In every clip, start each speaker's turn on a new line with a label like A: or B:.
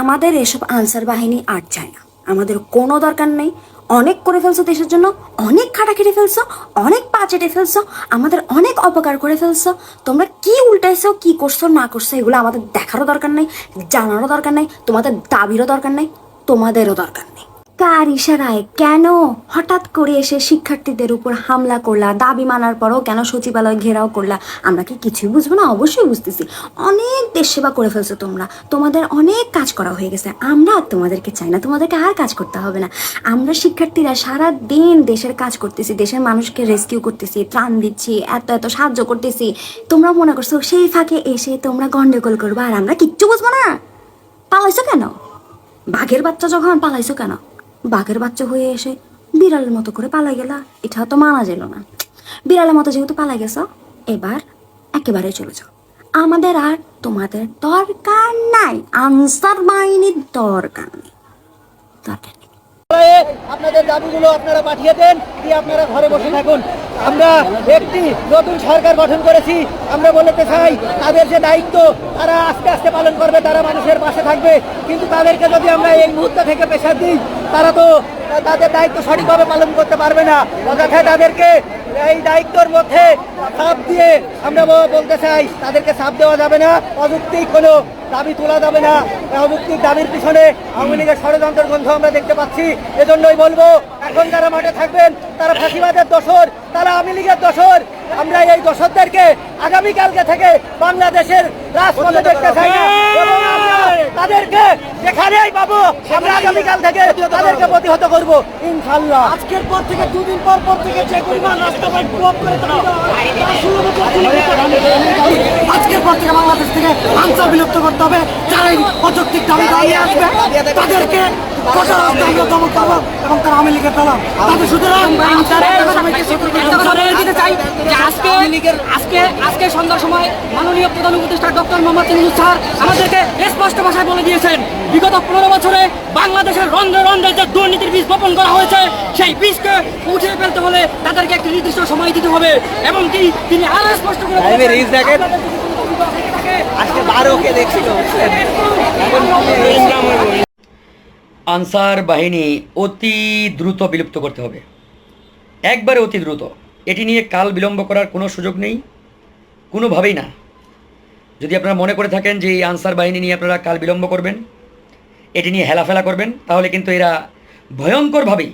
A: আমাদের এসব আনসার বাহিনী আর চাই না। আমাদের কোনো দরকার নেই। অনেক করে ফেলছো দেশের জন্য, অনেক খাটা খেটে ফেলছো, অনেক পা চেটে ফেলছো, আমাদের অনেক অপকার করে ফেলছো। তোমরা কি উল্টাইছো, কি করছ, না করছ, এগুলো আমাদের দেখারও দরকার নেই, জানারও দরকার নেই, তোমাদের দাবিরও দরকার নেই, তোমাদেরও দরকার নেই। কার ইশারায়? কেন? হঠাৎ করে এসে শিক্ষার্থীদের উপর হামলা করলা, দাবি মানার পরও কেন সচিবালয় ঘেরাও করলা? আমরা কি কিছুই বুঝব না? অবশ্যই বুঝতেছি। অনেক দেশ সেবা করে ফেলছো তোমরা। তোমাদের অনেক কাজ করা হয়ে গেছে। আমরা তোমাদেরকে চাই না। তোমাদেরকে আর কাজ করতে হবে না। আমরা শিক্ষার্থীরা সারা দিন দেশের কাজ করতেছি, দেশের মানুষকে রেস্কিউ করতেছি, ত্রাণ দিচ্ছি, এত এত সাহায্য করতেছি। তোমরা মনে করছ, সেই ফাঁকে এসে তোমরা গন্ডগোল করবে আর আমরা কিচ্ছু বুঝব না? পালাইছো কেন? বাঘের বাচ্চা যখন পালাইছো কেন? বাঘের বাচ্চা হয়ে এসে বিড়ালের মতো করে পালাই গেলা। এটা তো মানা যেল না। বিড়ালের মতো যেহেতু পালাই গেছ, এবার একেবারে চলে যাও। আমাদের আর তোমাদের দরকার নাই। আনসার বাহিনীর দরকার নেই। দরকার
B: আপনাদের দাবিগুলো আপনারা পাঠিয়ে দেন, দিয়ে আপনারা ঘরে বসে থাকুন। আমরা একটি নতুন সরকার গঠন করেছি। আমরা বলতে চাই, তাদের যে দায়িত্ব, তারা আস্তে আস্তে পালন করবে, তারা মানুষের পাশে থাকবে। কিন্তু তাদেরকে যদি আমরা এই মুহূর্ত থেকে প্রেশার দিই তারা তো তাদের দায়িত্ব সঠিকভাবে পালন করতে পারবে না। অযথায় তাদেরকে এই দায়িত্বর মধ্যে চাপ দিয়ে আমরা বলতে চাই, তাদেরকে চাপ দেওয়া যাবে না। অযৌক্তিক কোনো দাবি তোলা যাবে না। অযৌক্তিক দাবির পিছনে আওয়ামী লীগের ষড়যন্ত্রের গন্ধ আমরা দেখতে পাচ্ছি। এজন্যই বলব এখন যারা মাঠে থাকবেন তারা ফাঁসিবাদের দোষর তারা আওয়ামী লীগের দোষর। আমরা এই দোষরদেরকে আগামীকালকে থেকে বাংলাদেশের রাজপথে দেখতে চাই তাদেরকে যেখানেই পাবো আমরা আগামীকাল থেকে তাদেরকে প্রতিহত করব ইনশাল্লাহ আজকের পর থেকে দুদিন পর পর থেকে যে পরিমাণ ব্লক করে আজকের পর থেকে বাংলাদেশ থেকে আনসার বিলুপ্ত করতে হবে। যারা এই অযৌক্তিক দাবি দাঁড়িয়ে আসবে তাদেরকে কঠোর রাস্তা আমরা দমন করব এবং তারা আওয়ামী লীগের দালাল তাদের সুতরাং
C: আজকে আজকে আজকে সন্ধ্যার সময় মাননীয় প্রধান উপদেষ্টা ডক্টর মোহাম্মদ ইউনূস স্যার আমাদেরকে স্পষ্ট ভাষায় বলে দিয়েছেন বিগত পনেরো বছরে বাংলাদেশের রন্ধ্রে রন্ধ্রে যে দুর্নীতির বীজ বপন করা হয়েছে সেই বীজকে উঠিয়ে ফেলতে হলে তাদেরকে একটি নির্দিষ্ট সময় দিতে হবে এবং কি তিনি আরও স্পষ্ট করে
B: আজকে বারোকে দেখছিল
D: আনসার বাহিনী অতি দ্রুত বিলুপ্ত করতে হবে। একবারে অতি দ্রুত। এটি নিয়ে কাল বিলম্ব করার কোনো সুযোগ নেই। কোনোভাবেই না। যদি আপনারা মনে করে থাকেন যে এই আনসার বাহিনী নিয়ে আপনারা কাল বিলম্ব করবেন, এটি নিয়ে হেলাফেলা করবেন, তাহলে কিন্তু এরা ভয়ঙ্করভাবেই,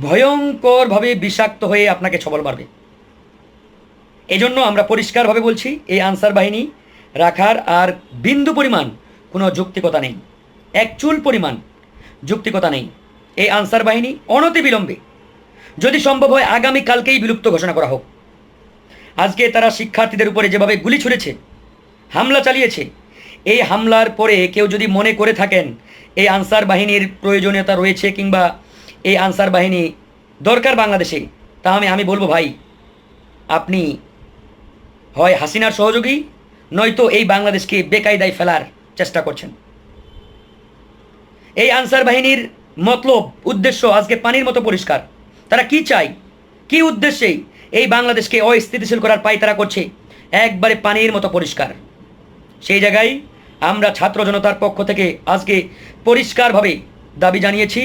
D: ভয়ঙ্করভাবে বিষাক্ত হয়ে আপনাকে ছবল মারবে। এজন্য আমরা পরিষ্কারভাবে বলছি, এই আনসার বাহিনী রাখার আর বিন্দু পরিমাণ কোনো যৌক্তিকতা নেই। এক চুল পরিমাণ যৌক্তিকতা নেই। এই আনসার বাহিনী অনতিবিলম্বে। যদি সম্ভব হয়, আগামী কালকেই বিলুপ্ত ঘোষণা করা হোক। আজকে তারা শিক্ষার্থীদের উপরে যেভাবে গুলি ছুড়েছে, হামলা চালিয়েছে, এই হামলার পরে কেউ যদি মনে করে থাকেন এই আনসার বাহিনীর প্রয়োজনীয়তা রয়েছে কিংবা এই আনসার বাহিনী দরকার বাংলাদেশে তা আমি আমি বলব, ভাই, আপনি হয় হাসিনার সহযোগী, নয়তো এই বাংলাদেশকে বেকায়দায় ফেলার চেষ্টা করছেন। এই আনসার বাহিনীর মতলব, উদ্দেশ্য আজকে পানির মতো পরিষ্কার। তারা কি চায়? কি উদ্দেশ্যে এই বাংলাদেশকে অস্থিতিশীল করার পায় তারা করছে? একবারে পানির মতো পরিষ্কার। সেই জায়গায় আমরা ছাত্র জনতার পক্ষ থেকে আজকে পরিষ্কারভাবে দাবি জানিয়েছি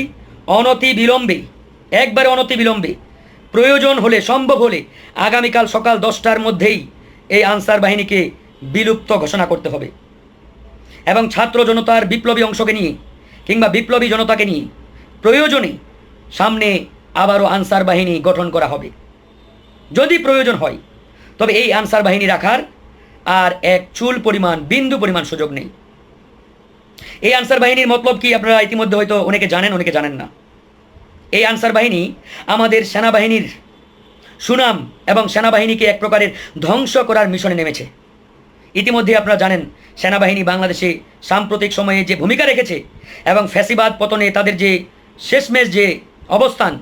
D: অনতি বিলম্বে একবারে অনতি বিলম্বে প্রয়োজন হলে, সম্ভব হলে আগামীকাল সকাল দশটার মধ্যেই এই আনসার বাহিনীকে বিলুপ্ত ঘোষণা করতে হবে। এবং ছাত্র জনতার বিপ্লবী অংশকে নিয়ে কিংবা বিপ্লবী জনতাকে নিয়ে প্রয়োজনে সামনে আবারও আনসার বাহিনী গঠন করা হবে। যদি প্রয়োজন হয়, তবে এই আনসার বাহিনী রাখার আর এক চুল পরিমাণ, বিন্দু পরিমাণ সুযোগ নেই। এই আনসার বাহিনীর মতলব কি আপনারা ইতিমধ্যে হয়তো অনেকে জানেন অনেকে জানেন না। এই আনসার বাহিনী আমাদের সেনাবাহিনীর সুনাম এবং সেনাবাহিনীকে এক প্রকারের ধ্বংস করার মিশনে নেমেছে। ইতিমধ্যে আপনারা জানেন, সেনাবাহিনী বাংলাদেশে সাম্প্রতিক সময়ে যে ভূমিকা রেখেছে এবং ফ্যাসিবাদ পতনে তাদের যে শেষমেশ যে অবস্থান,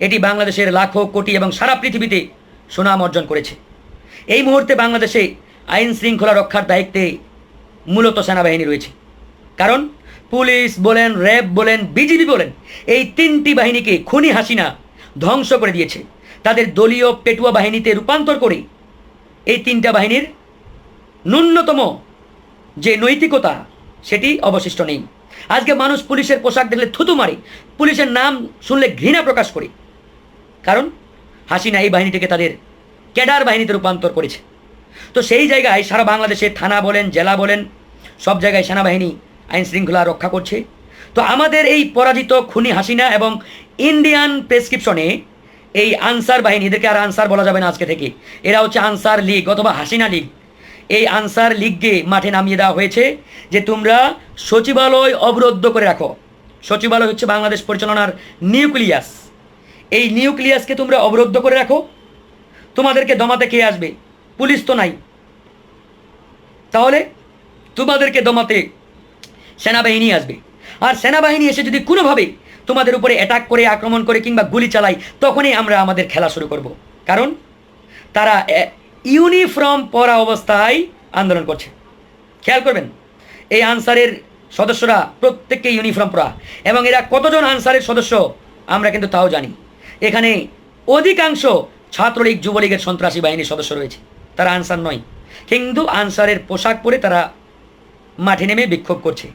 D: এটি বাংলাদেশের লাখো, কোটি এবং সারা পৃথিবীতে সুনাম অর্জন করেছে। এই মুহূর্তে বাংলাদেশে আইন শৃঙ্খলা রক্ষার দায়িত্বে মূলত সেনাবাহিনী রয়েছে। কারণ পুলিশ বলেন, র্যাব বলেন, বিজিবি বলেন, এই তিনটি বাহিনীকে খুনি হাসিনা ধ্বংস করে দিয়েছে। তাদের দলীয় পেটুয়া বাহিনীতে রূপান্তর করে এই তিনটা বাহিনীর ন্যূনতম যে নৈতিকতা, সেটি অবশিষ্ট নেই। আজকে মানুষ পুলিশের পোশাক দেখলে থুতু মারে, পুলিশের নাম শুনলে ঘৃণা প্রকাশ করে। কারণ হাসিনা এই বাহিনীটিকে তাদের ক্যাডার বাহিনীতে রূপান্তর করেছে। তো সেই জায়গায় সারা বাংলাদেশে থানা বলেন, জেলা বলেন, সব জায়গায় সেনাবাহিনী আইন শৃঙ্খলা রক্ষা করছে। তো আমাদের এই পরাজিত খুনি হাসিনা এবং ইন্ডিয়ান প্রেসক্রিপশনে এই আনসার বাহিনী, এদেরকে আর আনসার বলা যাবে না আজকে থেকে। এরা হচ্ছে আনসার লীগ অথবা হাসিনা লীগ। এই আনসার লীগকে মাঠে নামিয়ে দেওয়া হয়েছে যে তোমরা সচিবালয় অবরুদ্ধ করে রাখো। সচিবালয় হচ্ছে বাংলাদেশ পরিচালনার নিউক্লিয়াস। এই নিউক্লিয়াসকে তোমরা অবরুদ্ধ করে রাখো। তোমাদেরকে দমাতে কে আসবে? পুলিশ তো নাই। তাহলে তোমাদেরকে দমাতে সেনাবাহিনী আসবে। আর সেনাবাহিনী এসে যদি কোনোভাবে তোমাদের উপরে অ্যাটাক করে, আক্রমণ করে কিংবা গুলি চালায়, তখনই আমরা আমাদের খেলা শুরু করব। কারণ তারা ইউনিফর্ম পরা অবস্থায় আন্দোলন করছে। খেয়াল করবেন, এই আনসারের সদস্যরা প্রত্যেককে ইউনিফর্ম পরা এবং এরা কতজন আনসারের সদস্য আমরা কিন্তু তাও জানি। এখানে অধিকাংশ ছাত্রলীগ, যুবলীগের সন্ত্রাসী বাহিনীর সদস্য রয়েছে। তারা আনসার নয়, কিন্তু আনসারের পোশাক পরে তারা মাঠে নেমে বিক্ষোভ করছে।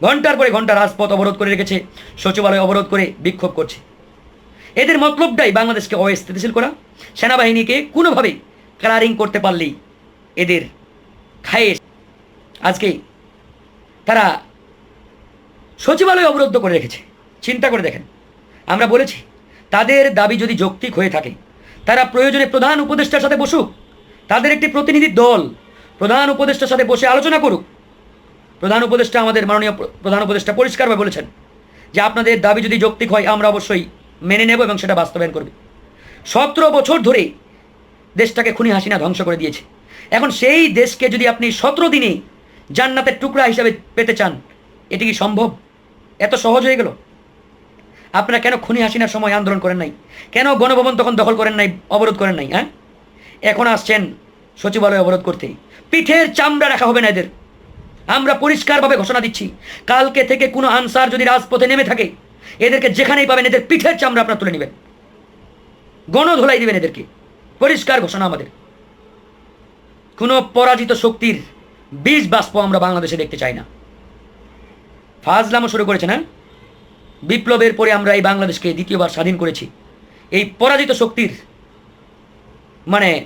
D: ঘণ্টার পরে ঘণ্টা রাজপথ অবরোধ করে রেখেছে, সচিবালয় অবরোধ করে বিক্ষোভ করছে। এদের মতলবটাই বাংলাদেশকে অস্থিতিশীল করা। সেনাবাহিনীকে কোনোভাবে কালারিং করতে পারলেই এদের। খায়ে আজকে তারা সচিবালয় অবরুদ্ধ করে রেখেছে। চিন্তা করে দেখেন। আমরা বলেছি, তাদের দাবি যদি যৌক্তিক হয়ে থাকে, তারা প্রয়োজনে প্রধান উপদেষ্টার সাথে বসুক। তাদের একটি প্রতিনিধি দল প্রধান উপদেষ্টার সাথে বসে আলোচনা করুক। প্রধান উপদেষ্টা আমাদের মাননীয় প্রধান উপদেষ্টা পরিষ্কারভাবে বলেছেন যে আপনাদের দাবি যদি যৌক্তিক হয়, আমরা অবশ্যই মেনে নেব এবং সেটা বাস্তবায়ন করবে। সতেরো বছর ধরে দেশটাকে খুনি হাসিনা ধ্বংস করে দিয়েছে। এখন সেই দেশকে যদি আপনি সতেরো দিনে জান্নাতের টুকরা হিসাবে পেতে চান, এটি কি সম্ভব? এত সহজ হয়ে গেল? আপনারা কেন খুনি হাসিনার সময় আন্দোলন করেন নাই? কেন গণভবন তখন দখল করেন নাই, অবরোধ করেন নাই হ্যাঁ? এখন আসছেন সচিবালয় অবরোধ করতে। পিঠের চামড়া রাখা হবে না এদের। আমরা পরিষ্কারভাবে ঘোষণা দিচ্ছি, কালকে থেকে কোনো আনসার যদি রাজপথে নেমে থাকে, এদেরকে যেখানেই পাবেন এদের পিঠের চামড়া আপনারা তুলে নেবেন। গণধোলাই দেবেন এদেরকে। পরিষ্কার ঘোষণা আমাদের। কোনো পরাজিত শক্তির বীজ বাষ্প আমরা বাংলাদেশে দেখতে চাই না। ফাজলামও শুরু করেছে না বিপ্লবের পরে আমরা এই বাংলাদেশকে দ্বিতীয়বার স্বাধীন করেছি। এই পরাজিত শক্তির মানে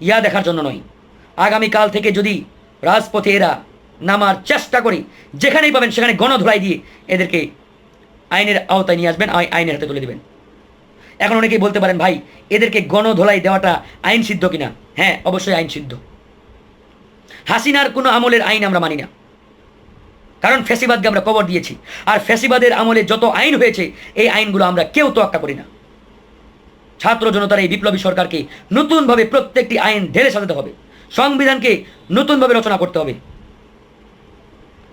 D: ইয়া দেখার জন্য নয়। আগামীকাল থেকে যদি রাজপথে এরা নামার চেষ্টা করি, যেখানেই পাবেন সেখানে গণধোলাই দিয়ে এদেরকে আইনের আওতায় নিয়ে আসবেন, আই- আইনের হাতে তুলে দেবেন। এখন অনেকেই বলতে পারেন, ভাই, এদেরকে গণধোলাই দেওয়াটা আইন সিদ্ধ কিনা? হ্যাঁ অবশ্যই আইন সিদ্ধ হাসিনার কোনো আমলের আইন আমরা মানি না। কারণ ফ্যাসিবাদকে আমরা কবর দিয়েছি। আর ফ্যাসিবাদের আমলে যত আইন হয়েছে, এই আইনগুলো আমরা কেউ তোয়াক্কা করি না। ছাত্র জনতার এই বিপ্লবী সরকারকে নতুনভাবে প্রত্যেকটি আইন ঢেলে সাজাতে হবে। সংবিধানকে নতুনভাবে রচনা করতে হবে।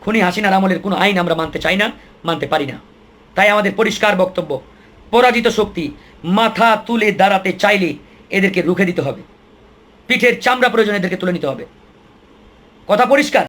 D: খুনি হাসিনার আমলের কোনো আইন আমরা মানতে চাই না, মানতে পারি না। তাই আমাদের পরিষ্কার বক্তব্য পরাজিত শক্তি মাথা তুলে দাঁড়াতে চাইলে এদেরকে রুখে দিতে হবে। পিঠের চামড়া প্রয়োজন এদেরকে তুলে নিতে হবে। কথা পরিষ্কার?